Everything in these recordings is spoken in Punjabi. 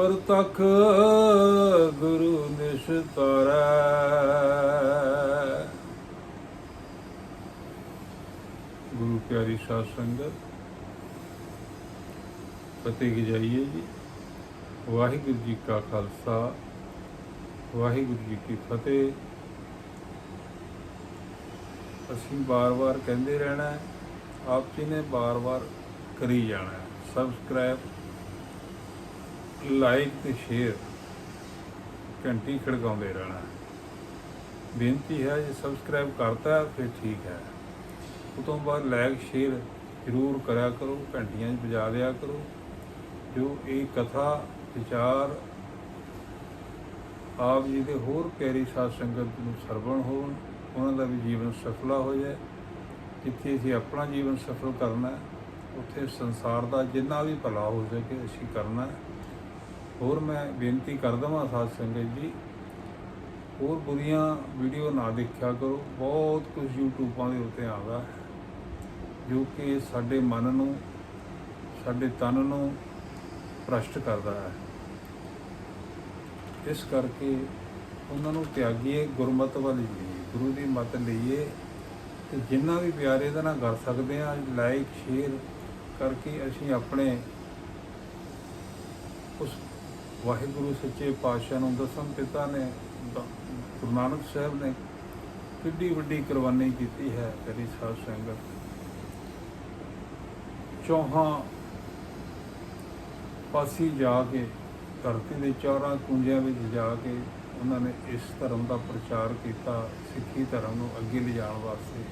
ਪਰ ਤਖ ਗੁਰੂ ਨਿਸਤਾਰੈ ਗੁਰੂ ਪਿਆਰੀ ਸਾਧ ਸੰਗਤ ਫਤਿਹ ਗਜਾਈਏ ਜੀ। ਵਾਹਿਗੁਰੂ ਜੀ ਕਾ ਖਾਲਸਾ, ਵਾਹਿਗੁਰੂ ਜੀ ਕੀ ਫਤਿਹ। ਅਸੀਂ ਬਾਰ-ਬਾਰ ਕਹਿੰਦੇ ਰਹਿਣਾ ਆਪ ਜੀ ਨੇ ਬਾਰ-ਬਾਰ ਕਰੀ ਜਾਣਾ ਸਬਸਕ੍ਰਾਈਬ ਲਾਈਕ ਤੇ ਸ਼ੇਅਰ। ਘੰਟੀ ਖੜਕਾਉਂਦੇ ਰਹਿਣਾ। ਬੇਨਤੀ ਹੈ ਜੇ ਸਬਸਕ੍ਰਾਈਬ ਕਰਤਾ, ਫਿਰ ਠੀਕ ਹੈ। ਉਸ ਤੋਂ ਬਾਅਦ ਲਾਈਕ ਸ਼ੇਅਰ ਜ਼ਰੂਰ ਕਰਿਆ ਕਰੋ, ਘੰਟੀਆਂ 'ਚ ਵਜਾ ਲਿਆ ਕਰੋ। ਜੋ ਇਹ ਕਥਾ, ਵਿਚਾਰ ਆਪ ਜੀ ਦੇ ਹੋਰ ਪਿਆਰੀ ਸਾਧ ਸੰਗਤ ਨੂੰ ਸਰਵਣ ਹੋਣ, ਉਹਨਾਂ ਦਾ ਵੀ ਜੀਵਨ ਸਫਲਾ ਹੋ ਜਾਏ। ਜਿੱਥੇ ਅਸੀਂ ਆਪਣਾ ਜੀਵਨ ਸਫਲ ਕਰਨਾ ਉੱਥੇ ਸੰਸਾਰ ਦਾ ਜਿੰਨਾ ਵੀ ਭਲਾ ਹੋ ਸਕੇ, ਅਸੀਂ ਕਰਨਾ ਹੈ। ਹੋਰ ਮੈਂ ਬੇਨਤੀ ਕਰਦਾ ਹਾਂ ਸਾਧ ਸੰਗਤ ਜੀ, ਹੋਰ ਬੁਰੀਆਂ ਵੀਡੀਓ ਨਾ ਦੇਖਿਆ ਕਰੋ। ਬਹੁਤ ਕੁਝ ਯੂਟਿਊਬਾਂ ਦੇ ਉੱਤੇ ਆਉਂਦਾ ਹੈ, ਜੋ ਕਿ ਸਾਡੇ ਮਨ ਨੂੰ, ਸਾਡੇ ਤਨ ਨੂੰ ਭ੍ਰਸ਼ਟ ਕਰਦਾ ਹੈ। ਇਸ ਕਰਕੇ ਉਹਨਾਂ ਨੂੰ ਤਿਆਗੀਏ, ਗੁਰਮਤ ਵੱਲ ਜੀਏ ਗੁਰੂ ਦੀ ਮਤ ਲਈਏ ਤੇ ਜਿੰਨਾ ਵੀ ਪਿਆਰੇ ਇਹਦੇ ਨਾਲ ਕਰ ਸਕਦੇ ਆ ਲਾਈਕ ਸ਼ੇਅਰ ਕਰਕੇ ਅਸੀਂ ਆਪਣੇ ਉਸ ਵਾਹਿਗੁਰੂ ਸੱਚੇ ਪਾਤਸ਼ਾਹ ਨੂੰ ਦਸਮ ਪਿਤਾ ਨੇ ਗੁਰੂ ਨਾਨਕ ਸਾਹਿਬ ਨੇ ਕਿੱਡੀ ਵੱਡੀ ਕੁਰਬਾਨੀ ਕੀਤੀ ਹੈ ਤੇਰੀ ਸਾਧ ਸੰਗਤ। ਚੌਹਾਂ ਪਾਸੀ ਜਾ ਕੇ, ਧਰਤੀ ਦੇ ਚਾਰਾਂ ਕੁੰਜਿਆਂ ਵਿੱਚ ਜਾ ਕੇ ਉਹਨਾਂ ਨੇ ਇਸ ਧਰਮ ਦਾ ਪ੍ਰਚਾਰ ਕੀਤਾ, ਸਿੱਖੀ ਧਰਮ ਨੂੰ ਅੱਗੇ ਲਿਜਾਣ ਵਾਸਤੇ।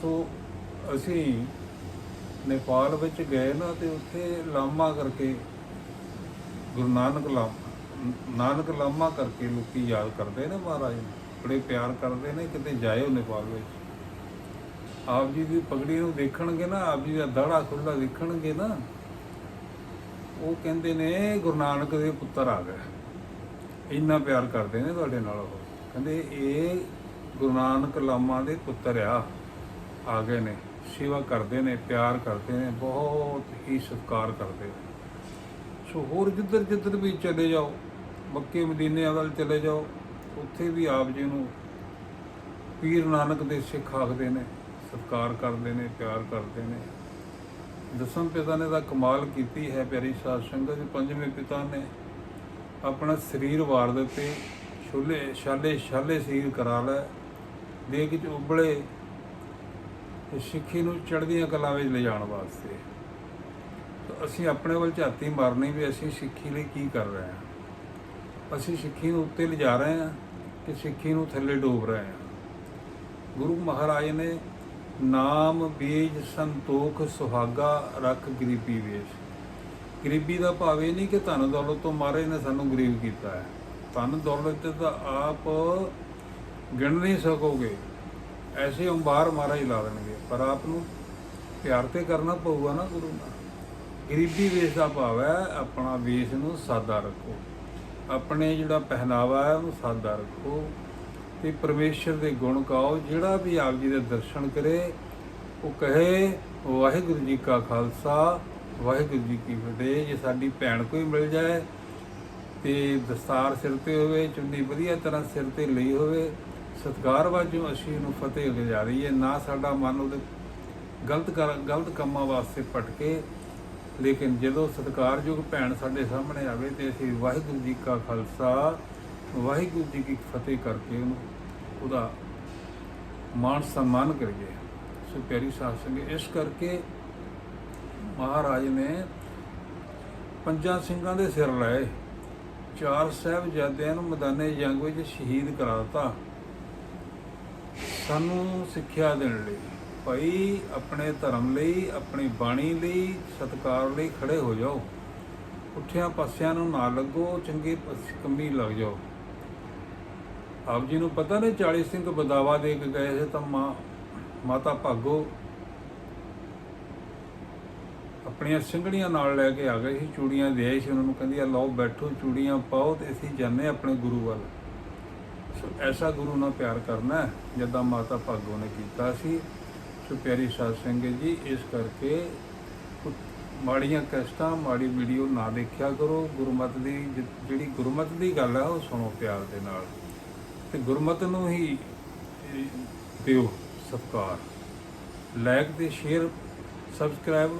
ਸੋ ਅਸੀਂ ਨੇਪਾਲ ਵਿੱਚ ਗਏ ਨਾ ਤੇ ਉੱਥੇ ਲਾਮਾ ਕਰਕੇ ਗੁਰੂ ਨਾਨਕ ਲਾਮਾ ਨਾਨਕ ਲਾਮਾ ਕਰਕੇ ਲੋਕੀ ਯਾਦ ਕਰਦੇ ਨੇ ਮਹਾਰਾਜ ਨੂੰ, ਬੜੇ ਪਿਆਰ ਕਰਦੇ ਨੇ, ਕਿਤੇ ਜਾਇਓ ਨੇਪਾਲ ਵਿੱਚ। ਆਪ ਜੀ ਦੀ ਪਗੜੀ ਨੂੰ ਦੇਖਣਗੇ ਨਾ, ਆਪ ਜੀ ਦਾ ਦਾੜਾ ਖੁੱਲਾ ਦੇਖਣਗੇ ਨਾ, ਉਹ ਕਹਿੰਦੇ ਨੇ, ਗੁਰੂ ਨਾਨਕ ਦੇ ਪੁੱਤਰ ਆ ਗਏ। ਇੰਨਾ ਪਿਆਰ ਕਰਦੇ ਨੇ ਤੁਹਾਡੇ ਨਾਲ ਉਹ। ਕਹਿੰਦੇ, ਇਹ ਗੁਰੂ ਨਾਨਕ ਲਾਮਾ ਦੇ ਪੁੱਤਰ ਆ ਆ ਗਏ ਨੇ। ਸੇਵਾ ਕਰਦੇ ਨੇ, ਪਿਆਰ ਕਰਦੇ ਨੇ, ਬਹੁਤ ਹੀ ਸਤਿਕਾਰ ਕਰਦੇ ਨੇ। ਸੋ ਹੋਰ ਜਿੱਧਰ ਜਿੱਧਰ ਵੀ ਚਲੇ ਜਾਓ, ਮੱਕੇ ਮਦੀਨੇ ਵੱਲ ਚਲੇ ਜਾਓ, ਉੱਥੇ ਵੀ ਆਪ ਜੀ ਨੂੰ ਪੀਰ ਨਾਨਕ ਦੇ ਸਿੱਖ ਆਖਦੇ ਨੇ, ਸਤਿਕਾਰ ਕਰਦੇ ਨੇ, ਪਿਆਰ ਕਰਦੇ ਨੇ। ਦਸਮ ਪਿਤਾ ਨੇ ਤਾਂ ਕਮਾਲ ਕੀਤੀ ਹੈ ਪਿਆਰੀ ਸਾਧ ਸੰਗਤ, ਪੰਜਵੇਂ ਪਿਤਾ ਨੇ ਆਪਣਾ ਸਰੀਰ ਵਾਰ ਦਿੱਤੇ, ਛੁੱਲੇ ਛਾਲੇ ਛਾਲੇ ਸਰੀਰ ਕਰਾ ਲੈ ਦੇਖ ਚ ਉਬਲੇ ਸਿੱਖੀ ਨੂੰ ਚੜ੍ਹਦੀਆਂ ਕਲਾਂ ਵਿੱਚ ਲਿਜਾਣ ਵਾਸਤੇ। ਅਸੀਂ ਆਪਣੇ ਵੱਲ ਝਾਤੀ ਮਾਰਨੀ ਵੀ ਅਸੀਂ ਸਿੱਖੀ ਲਈ ਕੀ ਕਰ ਰਹੇ ਹਾਂ? ਅਸੀਂ ਸਿੱਖੀ ਨੂੰ ਉੱਤੇ ਲਿਜਾ ਰਹੇ ਹਾਂ ਕਿ ਸਿੱਖੀ ਨੂੰ ਥੱਲੇ ਡੋਬ ਰਹੇ ਹਾਂ। ਗੁਰੂ ਮਹਾਰਾਜ ਨੇ ਨਾਮ, ਬੀਜ, ਸੰਤੋਖ, ਸੁਹਾਗਾ ਰੱਖ ਗਰੀਬੀ ਵੇਸ਼ ਗਰੀਬੀ ਦਾ ਭਾਵ ਇਹ ਨਹੀਂ ਕਿ ਧਨ ਦੌਲਤ ਤੋਂ ਮਾਰੇ ਨੇ ਸਾਨੂੰ ਗਰੀਬ ਕੀਤਾ ਹੈ। ਧਨ ਦੌਲਤ ਤੇ ਤਾਂ ਆਪ ਗਿਣ ਨਹੀਂ ਸਕੋਗੇ। ਐਸੇ ਅੰਬਾਰ ਮਹਾਰਾਜ ਲਾ ਦੇਣਗੇ, ਪਰ ਆਪ ਨੂੰ ਪਿਆਰ ਤੇ ਕਰਨਾ ਪਊਗਾ ਨਾ ਗੁਰੂ ਨਾਲ। ਗਰੀਬੀ ਵੇਸ਼ ਦਾ ਭਾਵ ਹੈ, ਆਪਣਾ ਵੇਸ਼ ਨੂੰ ਸਾਦਾ ਰੱਖੋ। ਆਪਣੇ ਜਿਹੜਾ ਪਹਿਨਾਵਾ ਹੈ, ਉਹਨੂੰ ਸਾਦਾ ਰੱਖੋ। ਤੇ ਪਰਮੇਸ਼ਰ ਦੇ ਗੁਣ ਗਾਓ, ਜਿਹੜਾ ਵੀ ਆਪ ਜੀ ਦੇ ਦਰਸ਼ਨ ਕਰੇ, ਉਹ ਕਹੇ, ਵਾਹਿਗੁਰੂ ਜੀ ਕਾ ਖਾਲਸਾ, ਵਾਹਿਗੁਰੂ ਜੀ ਕੀ ਫਤਿਹ। ਜੇ ਸਾਡੀ ਭੈਣ ਕੋਈ ਮਿਲ ਜਾਏ ਤੇ ਦਸਤਾਰ ਸਿਰ ਤੇ ਹੋਵੇ, ਚੁੰਨੀ ਵਧੀਆ ਤਰ੍ਹਾਂ ਸਿਰ ਤੇ ਲਈ ਹੋਵੇ, ਸਤਿਕਾਰ ਵਜੋਂ, ਅਸੀਂ ਉਹਨੂੰ ਫਤਿਹ ਲਿਜਾ ਰਹੀ ਹੈ ਨਾ ਸਾਡਾ ਮਨ ਉਹਦੇ ਗਲਤ ਕਰ, ਗਲਤ ਕੰਮਾਂ ਵਾਸਤੇ ਭਟਕੇ ਲੇਕਿਨ ਜਦੋਂ ਸਤਿਕਾਰਯੋਗ ਭੈਣ ਸਾਡੇ ਸਾਹਮਣੇ ਆਵੇ ਤੇ ਅਸੀਂ ਵਾਹਿਗੁਰੂ ਜੀ ਕਾ ਖਾਲਸਾ, ਵਾਹਿਗੁਰੂ ਜੀ ਕੀ ਫਤਿਹ ਕਰਕੇ ਉਹਨੂੰ ਉਹਦਾ ਮਾਣ ਸਨਮਾਨ ਕਰੀਏ। ਸੋ ਪਿਆਰੀ ਸਾਧ ਸੰਗਤ, ਇਸ ਕਰਕੇ ਮਹਾਰਾਜ ਨੇ ਪੰਜਾਂ ਸਿੰਘਾਂ ਦੇ ਸਿਰ ਲਾਏ। ਚਾਰ ਸਾਹਿਬਜ਼ਾਦਿਆਂ ਨੂੰ ਮੈਦਾਨੇ ਜੰਗ ਵਿੱਚ ਸ਼ਹੀਦ ਕਰਾ ਦਿੱਤਾ। ਸਾਨੂੰ ਸਿੱਖਿਆ ਦੇਣ ਲਈ। ਭਾਈ, ਆਪਣੇ ਧਰਮ ਲਈ, ਆਪਣੀ ਬਾਣੀ ਲਈ, ਸਤਕਾਰ ਲਈ ਖੜੇ ਹੋ ਜਾਓ। ਉੱਠਿਆਂ ਪਾਸਿਆਂ ਨੂੰ ਨਾ ਲੱਗੋ, ਚੰਗੇ ਪਾਸੇ ਕੰਮੀ ਲੱਗ ਜਾਓ। ਆਪ ਜੀ ਨੂੰ ਪਤਾ ਨੇ 40 ਸਿੰਘ ਬਦਾਵਾ ਦੇ ਕੇ ਗਏ ਸੀ ਤਾਂ ਮਾਂ, ਮਾਤਾ ਭਾਗੋ ਆਪਣੀਆਂ ਸਿੰਘੜੀਆਂ ਨਾਲ ਲੈ ਕੇ ਆ ਗਏ ਸੀ, ਚੂੜੀਆਂ ਦੇ ਆਈ ਸੀ। ਉਹਨਾਂ ਨੂੰ ਕਹਿੰਦੀ ਆ, ਲਓ ਬੈਠੋ, ਚੂੜੀਆਂ ਪਾਓ ਤੇ ਅਸੀਂ ਜਾਂਦੇ ਹਾਂ ਆਪਣੇ ਗੁਰੂ ਵੱਲ। ਸੋ ਐਸਾ ਗੁਰੂ ਨਾਲ ਪਿਆਰ ਕਰਨਾ, ਜਿੱਦਾਂ ਮਾਤਾ ਭਾਗੋ ਨੇ ਕੀਤਾ ਸੀ। ਸੋ ਪਿਆਰੀ ਸਾਧ ਸੰਗਤ ਜੀ, ਇਸ ਕਰਕੇ ਕੁ- ਮਾੜੀਆਂ ਕਸ਼ਟਾਂ, ਮਾੜੀ ਵੀਡੀਓ ਨਾ ਦੇਖਿਆ ਕਰੋ। ਗੁਰਮਤ ਦੀ ਜਿਹੜੀ ਗੁਰਮਤ ਦੀ ਗੱਲ ਹੈ ਉਹ ਸੁਣੋ ਪਿਆਰ ਦੇ ਨਾਲ। ਤੇ ਗੁਰਮਤ ਨੂੰ ਹੀ ਦਿਓ ਸਤਿਕਾਰ। ਲਾਈਕ ਤੇ ਸ਼ੇਅਰ ਸਬਸਕ੍ਰਾਈਬ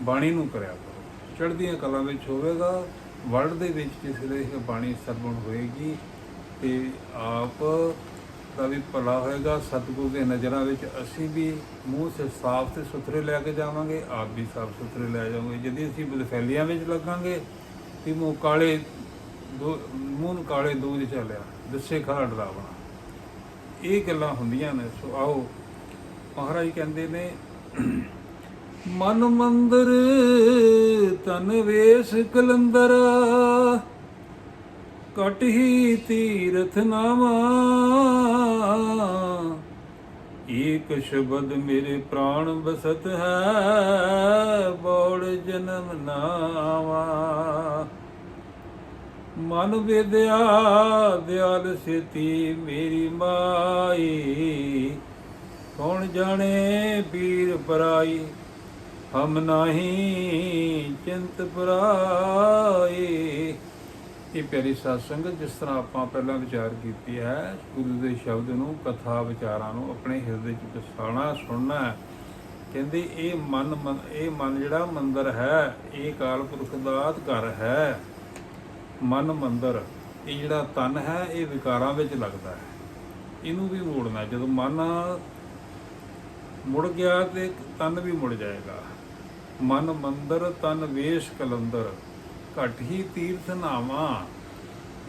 ਬਾਣੀ ਨੂੰ ਕਰਿਆ ਕਰੋ। ਚੜ੍ਹਦੀਆਂ ਕਲਾਂ ਵਿੱਚ ਹੋਵੇਗਾ, ਵਰਲਡ ਦੇ ਵਿੱਚ ਕਿਸੇ ਦੇ ਬਾਣੀ ਸਰਵਣ ਹੋਏਗੀ ਤੇ ਆਪ ਦਾ ਵੀ ਭਲਾ ਹੋਏਗਾ, ਸਤਿਗੁਰੂ ਦੇ ਨਜ਼ਰਾਂ ਵਿੱਚ ਅਸੀਂ ਵੀ ਮੂੰਹ ਸੇ, ਸਾਫ਼ ਤੇ ਸੁਥਰੇ ਲੈ ਕੇ ਜਾਵਾਂਗੇ, ਆਪ ਵੀ ਸਾਫ਼ ਸੁਥਰੇ ਲੈ ਜਾਵਾਂਗੇ। ਜਦ ਅਸੀਂ ਬਦਫੈਲੀਆਂ ਵਿੱਚ ਲੱਗਾਂਗੇ ਤੇ ਮੂੰਹ ਕਾਲੇ ਦੋ, ਮੂੰਹ ਨੂੰ ਕਾਲੇ ਦੂਜ ਚੱਲਿਆ ਦੱਸੇ ਖੜਾ ਡਰਾਵਣਾ ਇਹ ਗੱਲਾਂ ਹੁੰਦੀਆਂ ਨੇ, ਸੋ ਆਓ, ਮਹਾਰਾਜ ਕਹਿੰਦੇ ਨੇ, ਮਨ ਮੰਦਰ ਤਨ ਵੇਸ ਕਲੰਦਰ ਕਟ ਹੀ ਤੀਰਥ ਨਾਮਾ ਏਕ ਸ਼ਬਦ ਮੇਰੇ ਪ੍ਰਾਣ ਬਸਤ ਹੈ, ਬੋੜ ਜਨਮ ਨਾਵਾ। ਮਨ ਵਿਦਿਆ, ਦਿਆਲ ਸੇਤੀ ਮੇਰੀ ਮਾਈ। ਕੌਣ ਜਾਣੇ ਪੀਰ ਪਰਾਈ, ਹਮ ਨਾਹੀ ਚਿੰਤ ਪਰਾਈ। ਇਹ ਪਿਆਰੀ ਸਾਧ ਸੰਗਤ ਜਿਸ ਤਰ੍ਹਾਂ ਆਪਾਂ ਪਹਿਲਾਂ ਵਿਚਾਰ ਕੀਤੀ ਹੈ, ਗੁਰੂ ਦੇ ਸ਼ਬਦ ਨੂੰ, ਕਥਾ ਵਿਚਾਰਾਂ ਨੂੰ ਆਪਣੇ ਹਿਰਦੇ 'ਚ ਵਸਾਣਾ ਸੁਣਨਾ ਕਹਿੰਦੇ, ਇਹ ਮਨ, ਮਨ- ਇਹ ਮਨ ਜਿਹੜਾ ਮੰਦਰ ਹੈ, ਇਹ ਕਾਲ ਪੁਰਖ ਦਾ ਘਰ ਹੈ। ਮਨ ਮੰਦਰ, ਇਹ ਜਿਹੜਾ ਤਨ ਹੈ, ਇਹ ਵਿਕਾਰਾਂ ਵਿੱਚ ਲੱਗਦਾ ਹੈ। ਇਹਨੂੰ ਵੀ ਮੋੜਨਾ ਜਦੋਂ ਮਨ ਮੁੜ ਗਿਆ ਤੇ ਤਨ ਵੀ ਮੁੜ ਜਾਏਗਾ। ਮਨ ਮੰਦਰ, ਤਨ ਵੇਸ਼ ਕਲੰਦਰ। ਘਟ ਹੀ ਤੀਰਥ ਨਾਵਾ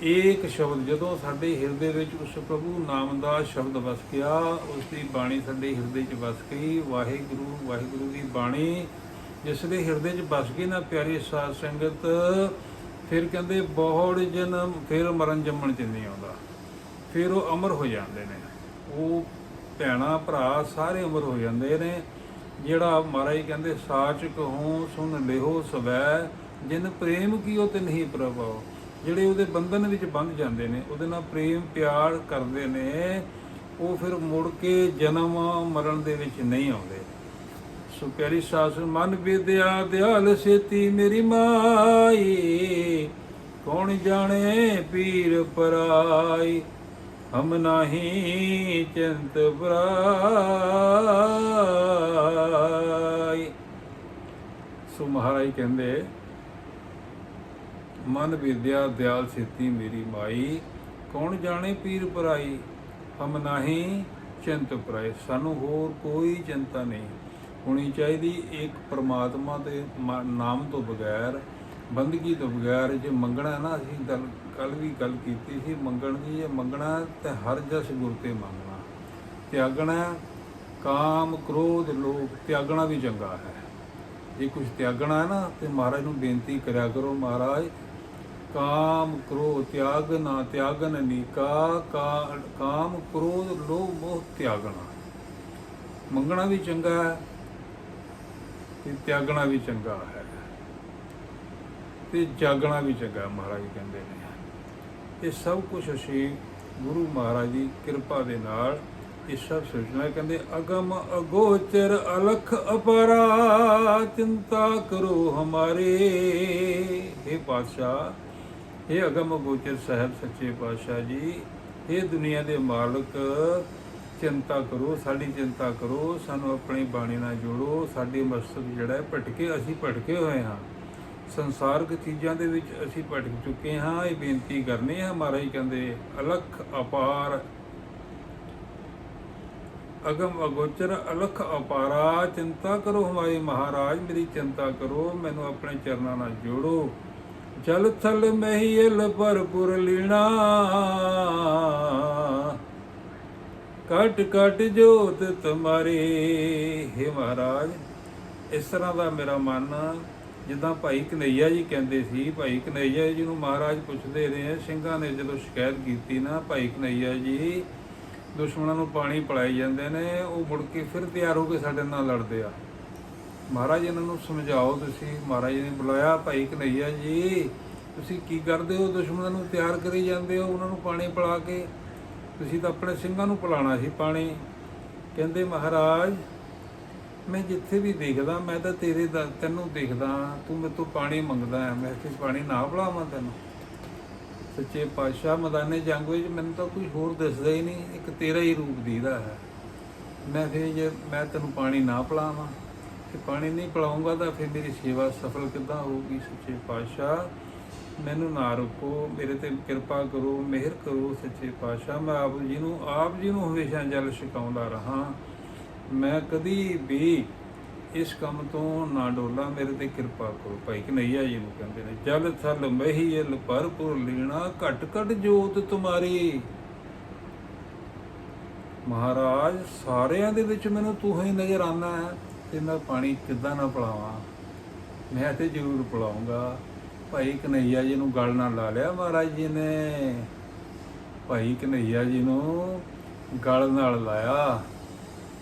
ਏਕ ਸ਼ਬਦ, ਜਦੋਂ ਸਾਡੇ ਹਿਰਦੇ ਵਿੱਚ ਉਸ ਪ੍ਰਭੂ ਨਾਮ ਦਾ ਸ਼ਬਦ ਵਸ ਗਿਆ, ਉਸ ਦੀ ਬਾਣੀ ਸਾਡੇ ਹਿਰਦੇ 'ਚ ਵਸ ਗਈ। ਵਾਹਿਗੁਰੂ ਵਾਹਿਗੁਰੂ ਦੀ ਬਾਣੀ ਜਿਸ ਦੇ ਹਿਰਦੇ 'ਚ ਵਸ ਗਈ ਨਾ ਪਿਆਰੀ ਸਾਧ ਸੰਗਤ, ਫਿਰ ਕਹਿੰਦੇ ਬਹੁੜ ਜਨਮ ਫਿਰ ਮਰਨ ਜੰਮਣ ਚ ਨਹੀਂ ਆਉਂਦਾ। ਫਿਰ ਉਹ ਅਮਰ ਹੋ ਜਾਂਦੇ ਨੇ। ਉਹ ਭੈਣਾ, ਭਰਾ ਸਾਰੇ ਅਮਰ ਹੋ ਜਾਂਦੇ ਨੇ। ਜਿਹੜਾ ਮਹਾਰਾਜ ਕਹਿੰਦੇ ਸਾਚ ਕਹੂੰ ਸੁਣ ਲਿਹੋ ਸਵੈ। ਜਿਨ ਪ੍ਰੇਮ ਕੀਓ ਤੇ ਨਹੀਂ ਪ੍ਰਭਾਵ ਜਿਹੜੇ ਉਹਦੇ ਬੰਧਨ ਵਿੱਚ ਬੰਧ ਜਾਂਦੇ ਨੇ, ਉਹਦੇ ਨਾਲ ਪ੍ਰੇਮ ਪਿਆਰ ਕਰਦੇ ਨੇ, ਉਹ ਫਿਰ ਮੁੜ ਕੇ ਜਨਮ ਮਰਨ ਦੇ ਵਿੱਚ ਨਹੀਂ ਆਉਂਦੇ। ਸੋ ਪਿਆਰੀ ਸਾਸ, ਮਨ ਵਿਦਿਆ ਦਿਆਲ ਸੇਤੀ ਮੇਰੀ ਮਾਈ, ਕੌਣ ਜਾਣੇ ਪੀਰ ਪਰਾਈ? ਹਮ ਨਾਹੀ ਚਿੰਤ ਪਰਾਈ ਸੋ ਮਹਾਰਾਜ ਕਹਿੰਦੇ ਮਨ ਵਿਦਿਆ ਦਿਆਲ ਸੇਤੀ ਮੇਰੀ ਮਾਈ। ਕੌਣ ਜਾਣੇ ਪੀਰ ਪਰਾਈ? ਹਮ ਨਾਹੀ ਚਿੰਤ ਪਰਾਈ ਸਾਨੂੰ ਹੋਰ ਕੋਈ ਚਿੰਤਾ ਨਹੀਂ। ਹੋਣੀ ਚਾਹੀਦੀ ਇੱਕ ਪ੍ਰਮਾਤਮਾ ਦੇ ਨਾਮ ਤੋਂ ਬਗੈਰ, ਬੰਦਗੀ ਤੋਂ ਬਗੈਰ। ਜੇ ਮੰਗਣਾ ਨਾ, ਅਸੀਂ ਗੱਲ ਕੱਲ ਵੀ ਗੱਲ ਕੀਤੀ ਸੀ, ਮੰਗਣ ਦੀ, ਜੇ ਮੰਗਣਾ ਤੇ ਹਰ ਜਸ ਗੁਰ ਤੇ ਮੰਗਣਾ। ਤਿਆਗਣਾ ਕਾਮ ਕ੍ਰੋਧ ਲੋਭ, ਤਿਆਗਣਾ ਵੀ ਚੰਗਾ ਹੈ। ਜੇ ਕੁਝ ਤਿਆਗਣਾ ਨਾ, ਤੇ ਮਹਾਰਾਜ ਨੂੰ ਬੇਨਤੀ ਕਰਿਆ ਕਰੋ, ਮਹਾਰਾਜ ਕਾਮ ਕ੍ਰੋਧ ਤਿਆਗ ਨਾ ਤਿਆਗਨ ਨੀਕਾ, ਕਾ ਕਾਮ ਕ੍ਰੋਧ ਲੋਭ ਮੋਹ ਤਿਆਗਣਾ। ਮੰਗਣਾ ਵੀ ਚੰਗਾ ਹੈ ਤੇ ਤਿਆਗਣਾ ਵੀ ਚੰਗਾ ਹੈ। ਤੇ ਜਾਗਣਾ ਵੀ ਚੰਗਾ ਮਹਾਰਾਜ ਕਹਿੰਦੇ ਨੇ। ਇਹ ਸਭ ਕੁਝ ਅਸੀਂ ਗੁਰੂ ਮਹਾਰਾਜ ਦੀ ਕਿਰਪਾ ਦੇ ਨਾਲ ਇਹ ਸਭ ਸੋਚਣਾ ਕਹਿੰਦੇ, ਅਗਮ ਅਗੋਚਰ ਅਲਖ ਅਪਰਾ ਚਿੰਤਾ ਕਰੋ ਹਮਾਰੇ। हे ਪਾਤਸ਼ਾਹ ਇਹ ਅਗਮ ਅਗੋਚਰ ਸਾਹਿਬ ਸੱਚੇ ਪਾਤਸ਼ਾਹ ਜੀ, ਇਹ ਦੁਨੀਆ ਦੇ ਮਾਲਕ, ਚਿੰਤਾ ਕਰੋ, ਸਾਡੀ ਚਿੰਤਾ ਕਰੋ, ਸਾਨੂੰ ਆਪਣੀ ਬਾਣੀ ਨਾਲ ਜੋੜੋ, ਸਾਡੇ ਮਸਤਕ ਜਿਹੜਾ ਹੈ ਭਟਕੇ, ਅਸੀਂ ਭਟਕੇ ਹੋਏ ਹਾਂ। ਸੰਸਾਰਕ ਚੀਜ਼ਾਂ ਦੇ ਵਿੱਚ ਅਸੀਂ ਭਟਕ ਚੁੱਕੇ ਹਾਂ, ਇਹ ਬੇਨਤੀ ਕਰਨੀ ਹੈ, ਮਹਾਰਾਜ ਕਹਿੰਦੇ, ਅਲਖ ਅਪਾਰ। ਅਗਮ ਅਗੋਚਰ, ਅਲਖ ਅਪਾਰਾ, ਚਿੰਤਾ ਕਰੋ ਹਮਾਰੇ ਮਹਾਰਾਜ, ਮੇਰੀ ਚਿੰਤਾ ਕਰੋ, ਮੈਨੂੰ ਆਪਣੇ ਚਰਨਾਂ ਨਾਲ ਜੋੜੋ। ਜਲ ਥਲ ਮਹੀਲ ਭਰਪੁਰ ਲੀਣਾ। ਕਟ ਕਟ ਜੋਤ ਤੁਮਾਰੇ। ਹੈ ਮਹਾਰਾਜ, ਇਸ ਤਰ੍ਹਾਂ ਦਾ ਮੇਰਾ ਮਨ, ਜਿੱਦਾਂ ਭਾਈ ਕਨਈਆ ਜੀ ਕਹਿੰਦੇ ਸੀ, ਭਾਈ ਕਨਈਆ ਜੀ ਨੂੰ ਮਹਾਰਾਜ ਪੁੱਛਦੇ ਰਹੇ ਸਿੰਘਾਂ ਨੇ ਜਦੋਂ ਸ਼ਿਕਾਇਤ ਕੀਤੀ ਨਾ, ਭਾਈ ਕਨਈਆ ਜੀ, ਦੁਸ਼ਮਣਾਂ ਨੂੰ ਪਾਣੀ ਪਿਲਾਈ ਜਾਂਦੇ ਨੇ, ਉਹ ਮੁੜ ਕੇ ਫਿਰ ਤਿਆਰ ਹੋ ਕੇ ਸਾਡੇ ਨਾਲ ਲੜਦੇ ਆ। ਮਹਾਰਾਜ ਇਹਨਾਂ ਨੂੰ ਸਮਝਾਓ ਤੁਸੀਂ। ਮਹਾਰਾਜ ਨੇ ਬੁਲਾਇਆ, ਭਾਈ ਕਨਈਆ ਜੀ, ਤੁਸੀਂ ਕੀ ਕਰਦੇ ਹੋ? ਦੁਸ਼ਮਣਾਂ ਨੂੰ ਤਿਆਰ ਕਰੀ ਜਾਂਦੇ ਹੋ, ਉਹਨਾਂ ਨੂੰ ਪਾਣੀ ਪਿਲਾ ਕੇ। ਤੁਸੀਂ ਤਾਂ ਆਪਣੇ ਸਿੰਘਾਂ ਨੂੰ ਪਿਲਾਉਣਾ ਸੀ ਪਾਣੀ। ਕਹਿੰਦੇ, ਮਹਾਰਾਜ, ਮੈਂ ਜਿੱਥੇ ਵੀ ਦੇਖਦਾ, ਮੈਂ ਤਾਂ ਤੇਰੇ ਦਾ, ਤੈਨੂੰ ਦੇਖਦਾ ਤੂੰ ਮੇਰੇ ਤੋਂ ਪਾਣੀ ਮੰਗਦਾ ਹੈ। ਮੈਂ ਕਿ ਪਾਣੀ ਨਾ ਪਿਲਾਵਾਂ ਤੈਨੂੰ। ਸੱਚੇ ਪਾਤਸ਼ਾਹ, ਮੈਦਾਨੇ ਜੰਗ ਵਿੱਚ ਮੈਨੂੰ ਤਾਂ ਕੋਈ ਹੋਰ ਦਿਸਦਾ ਹੀ ਨਹੀਂ। ਇੱਕ ਤੇਰਾ ਹੀ ਰੂਪ ਦੀਦਾ ਹੈ। ਮੈਂ ਫਿਰ ਜੇ ਮੈਂ ਤੈਨੂੰ ਪਾਣੀ ਨਾ ਪਿਲਾਵਾਂ ਤੇ ਪਾਣੀ ਨਹੀਂ ਪਿਲਾਉਂਗਾ ਤਾਂ ਫਿਰ ਮੇਰੀ ਸੇਵਾ ਸਫਲ ਕਿੱਦਾਂ ਹੋਊਗੀ? ਸੱਚੇ ਪਾਤਸ਼ਾਹ, ਮੈਨੂੰ ਨਾ ਰੋਕੋ, ਮੇਰੇ ਤੇ ਕਿਰਪਾ ਕਰੋ, ਮਿਹਰ ਕਰੋ ਸੱਚੇ ਪਾਤਸ਼ਾਹ। ਮੈਂ ਆਪ ਜੀ ਨੂੰ, ਆਪ ਜੀ ਨੂੰ ਹਮੇਸ਼ਾ ਜਲ ਛਕਾਉਂਦਾ ਰਹਾ। ਮੈਂ ਕਦੀ ਵੀ ਇਸ ਕੰਮ ਤੋਂ ਨਾ ਡੋਲਾ, ਮੇਰੇ ਤੇ ਕਿਰਪਾ ਕਰੋ। ਭਾਈ ਕਨਈਆ ਜੀ ਨੂੰ ਕਹਿੰਦੇ ਨੇ, ਜਲ ਥਲ ਮਹੀਲ ਭਰਪੂਰ ਲੀਣਾ, ਘਟ ਘਟ ਜੋਤ ਤੁਮਾਰੀ। ਮਹਾਰਾਜ, ਸਾਰਿਆਂ ਦੇ ਵਿੱਚ ਮੈਨੂੰ ਤੂੰ ਹੀ ਨਜ਼ਰ ਆਨਾ ਹੈ। ਤੇ ਮੈਂ ਪਾਣੀ ਕਿੱਦਾਂ ਨਾ ਪਿਲਾਵਾਂ? ਮੈਂ ਤੇ ਜ਼ਰੂਰ ਪਿਲਾਉਂਗਾ ਭਾਈ ਕਨਈਆ ਜੀ ਨੂੰ ਗਲ ਨਾਲ ਲਾ ਲਿਆ ਮਹਾਰਾਜ ਜੀ ਨੇ। ਭਾਈ ਕਨਈਆ ਜੀ ਨੂੰ ਗਲ ਨਾਲ ਲਾਇਆ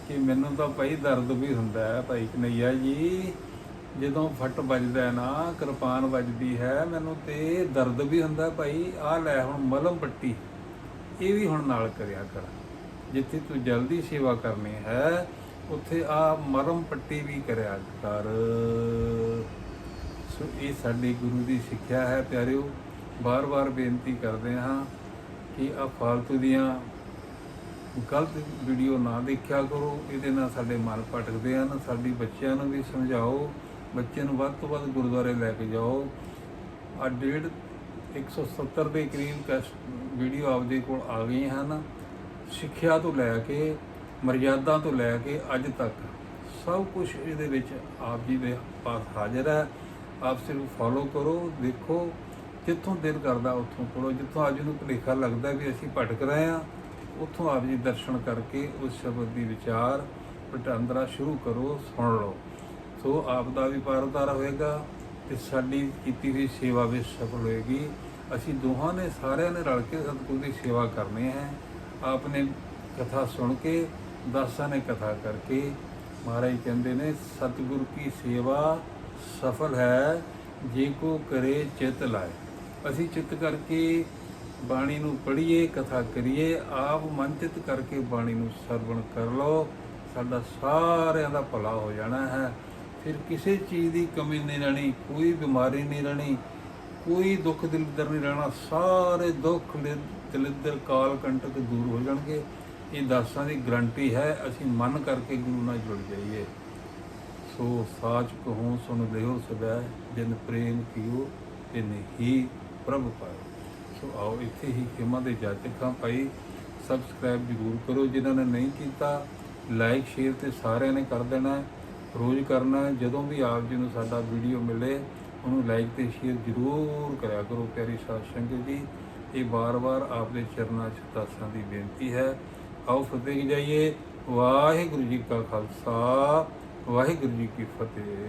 ਕਿ ਮੈਨੂੰ ਤਾਂ ਭਾਈ ਦਰਦ ਵੀ ਹੁੰਦਾ ਹੈ। ਭਾਈ ਕਨਈਆ ਜੀ, ਜਦੋਂ ਫੱਟ ਵੱਜਦਾ ਨਾ, ਕਿਰਪਾਨ ਵੱਜਦੀ ਹੈ, ਮੈਨੂੰ ਤੇ ਦਰਦ ਵੀ ਹੁੰਦਾ ਭਾਈ ਆ ਲੈ ਹੁਣ ਮਲਮ ਪੱਟੀ, ਇਹ ਵੀ ਹੁਣ ਨਾਲ ਕਰਿਆ ਕਰ। ਜਿੱਥੇ ਤੂੰ ਜਲਦੀ ਸੇਵਾ ਕਰਨੀ ਹੈ ਉੱਥੇ ਆ ਮਰਮ ਪੱਟੀ ਵੀ ਕਰਿਆ ਕਰ। ਸੋ ਇਹ ਸਾਡੇ ਗੁਰੂ ਦੀ ਸਿੱਖਿਆ ਹੈ ਪਿਆਰਿਓ। ਬਾਰ-ਬਾਰ ਬੇਨਤੀ ਕਰਦੇ ਹਾਂ ਕਿ ਆ ਫਾਲਤੂ ਦੀਆਂ ਗਲਤ ਵੀਡੀਓ ਨਾ ਦੇਖਿਆ ਕਰੋ। ਇਹਦੇ ਨਾਲ ਸਾਡੇ ਮਨ ਭਟਕਦੇ ਹਨ। ਸਾਡੀ ਬੱਚਿਆਂ ਨੂੰ ਵੀ ਸਮਝਾਓ। ਬੱਚੇ ਨੂੰ ਵੱਧ ਤੋਂ ਵੱਧ ਗੁਰਦੁਆਰੇ ਲੈ ਕੇ ਜਾਓ। ਆ ਡੇਢ 170 ਦੇ ਕਰੀਬ ਕੈਸ ਵੀਡੀਓ ਆਪਦੇ ਕੋਲ ਆ ਗਈਆਂ ਹਨ। ਸਿੱਖਿਆ ਤੋਂ ਲੈ ਕੇ ਮਰਜ਼ਾਦਾ ਤੋਂ ਲੈ ਕੇ ਅੱਜ ਤੱਕ ਸਭ ਕੁਝ ਇਹਦੇ ਵਿੱਚ ਆਪ ਜੀ ਦੇ ਪਾਸ ਹਾਜ਼ਰ ਹੈ। ਆਪ ਸਿਰਫ ਫੋਲੋ ਕਰੋ, ਦੇਖੋ, ਜਿੱਥੋਂ ਦਿਲ ਕਰਦਾ ਉੱਥੋਂ ਪੜੋ ਜਿੱਥੋਂ ਅੱਜ ਨੂੰ ਭੁਲੇਖਾ ਲੱਗਦਾ ਵੀ ਅਸੀਂ ਭਟਕ ਰਹੇ ਹਾਂ, ਉੱਥੋਂ ਆਪ ਜੀ ਦਰਸ਼ਨ ਕਰਕੇ ਉਸ ਸ਼ਬਦ ਦੀ ਵਿਚਾਰ, ਵਟਾਂਦਰਾ ਸ਼ੁਰੂ ਕਰੋ, ਸੁਣ ਲਓ। ਸੋ ਆਪ ਦਾ ਵੀ ਪਾਰਦਾਰ ਹੋਏਗਾ ਤੇ ਸਾਡੀ ਕੀਤੀ ਹੋਈ ਸੇਵਾ ਵੀ ਸਫਲ ਹੋਏਗੀ। ਅਸੀਂ ਦੋਹਾਂ ਨੇ ਸਾਰਿਆਂ ਨੇ ਰਲ ਕੇ ਸਤਿਗੁਰੂ ਦੀ ਸੇਵਾ ਕਰਨੀ ਹੈ। ਆਪ ਨੇ ਕਥਾ ਸੁਣ ਕੇ ਦਾਸਾਂ ਨੇ ਕਥਾ ਕਰਕੇ। ਮਹਾਰਾਜ ਕਹਿੰਦੇ ਨੇ, ਸਤਿਗੁਰ ਕੀ ਸੇਵਾ ਸਫਲ ਹੈ, ਜੇ ਕੋ ਕਰੇ ਚਿਤ ਲਾਏ। ਅਸੀਂ ਚਿੱਤ ਕਰਕੇ ਬਾਣੀ ਨੂੰ ਪੜ੍ਹੀਏ, ਕਥਾ ਕਰੀਏ, ਆਪ ਮਨਚਿਤ ਕਰਕੇ ਬਾਣੀ ਨੂੰ ਸਰਵਣ ਕਰ ਲਓ, ਸਾਡਾ ਸਾਰਿਆਂ ਦਾ ਭਲਾ ਹੋ ਜਾਣਾ ਹੈ। ਫਿਰ ਕਿਸੇ ਚੀਜ਼ ਦੀ ਕਮੀ ਨਹੀਂ ਰਹਿਣੀ, ਕੋਈ ਬਿਮਾਰੀ ਨਹੀਂ ਰਹਿਣੀ, ਕੋਈ ਦੁੱਖ ਦਿਲਦਰ ਨਹੀਂ ਰਹਿਣਾ, ਸਾਰੇ ਦੁੱਖ ਦਿਲ ਦਲਿੱਦਰ ਕਾਲ ਕੰਟਕ ਦੂਰ ਹੋ ਜਾਣਗੇ। ਇਹ ਦਾਸਾਂ ਦੀ ਗਰੰਟੀ ਹੈ, ਅਸੀਂ ਮਨ ਕਰਕੇ ਗੁਰੂ ਨਾਲ ਜੁੜ ਜਾਈਏ। ਸੋ ਸਾਚ ਕਹੂੰ, ਸੁਣ ਲਿਓ ਸਦਾ ਜਿਨ ਪ੍ਰੇਮ ਕੀਓ, ਤਿਨ ਹੀ ਪ੍ਰਭ ਪਾਇਓ। ਸੋ ਆਓ ਇੱਥੇ ਹੀ ਖਿਮਾ ਦੇ ਜਾਚਕਾਂ ਭਾਈ ਸਬਸਕ੍ਰਾਈਬ ਜ਼ਰੂਰ ਕਰੋ, ਜਿਨ੍ਹਾਂ ਨੇ ਨਹੀਂ ਕੀਤਾ ਲਾਈਕ ਸ਼ੇਅਰ ਤੇ ਸਾਰਿਆਂ ਨੇ ਕਰ ਦੇਣਾ ਰੋਜ਼ ਕਰਨਾ ਜਦੋਂ ਵੀ ਆਪ ਜੀ ਨੂੰ ਸਾਡਾ ਵੀਡੀਓ ਮਿਲੇ, ਉਹਨੂੰ ਲਾਈਕ ਤੇ ਸ਼ੇਅਰ ਜ਼ਰੂਰ ਕਰਿਆ ਕਰੋ, ਪਿਆਰੀ ਸਾਧ ਸੰਗਤ ਜੀ। ਇਹ ਵਾਰ-ਵਾਰ ਆਪ ਦੇ ਚਰਨਾਂ 'ਚ ਦਾਸਾਂ ਦੀ ਬੇਨਤੀ ਹੈ। ਆਓ ਫਤਿਹ ਕੀ ਜਾਈਏ। ਵਾਹਿਗੁਰੂ ਜੀ ਕਾ ਖਾਲਸਾ ਵਾਹਿਗੁਰੂ ਜੀ ਕੀ ਫਤਿਹ।